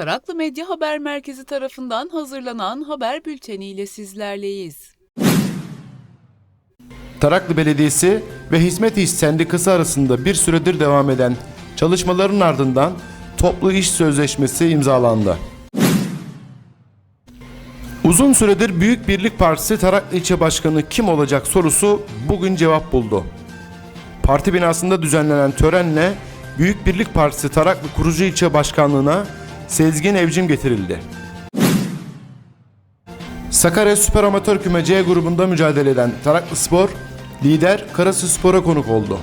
Taraklı Medya Haber Merkezi tarafından hazırlanan haber bülteniyle sizlerleyiz. Taraklı Belediyesi ve Hizmet İş Sendikası arasında bir süredir devam eden çalışmaların ardından toplu iş sözleşmesi imzalandı. Uzun süredir Büyük Birlik Partisi Taraklı İlçe Başkanı kim olacak sorusu bugün cevap buldu. Parti binasında düzenlenen törenle Büyük Birlik Partisi Taraklı Kurucu İlçe Başkanlığına Sezgin Evcim getirildi. Sakarya Süper Amatör Küme C grubunda mücadele eden Taraklı Spor, lider Karasu Spor'a konuk oldu.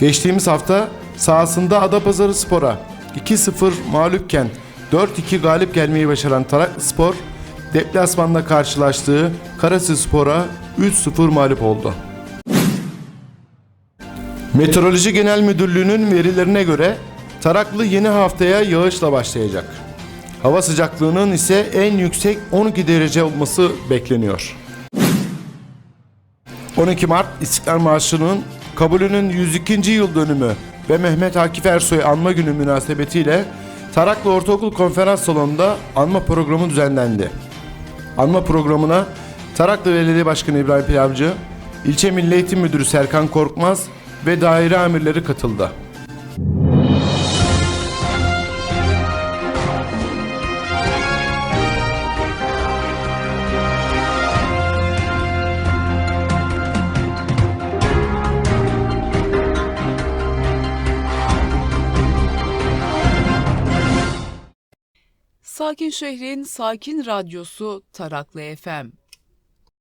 Geçtiğimiz hafta sahasında Adapazarı Spor'a 2-0 mağlupken 4-2 galip gelmeyi başaran Taraklı Spor, deplasmanda karşılaştığı Karasu Spor'a 3-0 mağlup oldu. Meteoroloji Genel Müdürlüğü'nün verilerine göre Taraklı yeni haftaya yağışla başlayacak. Hava sıcaklığının ise en yüksek 12 derece olması bekleniyor. 12 Mart İstiklal Marşı'nın kabulünün 102. yıl dönümü ve Mehmet Akif Ersoy anma günü münasebetiyle Taraklı Ortaokul Konferans Salonu'nda anma programı düzenlendi. Anma programına Taraklı Belediye Başkanı İbrahim Pilavcı, İlçe Milli Eğitim Müdürü Serkan Korkmaz ve daire amirleri katıldı. Sakin şehrin sakin radyosu Taraklı FM.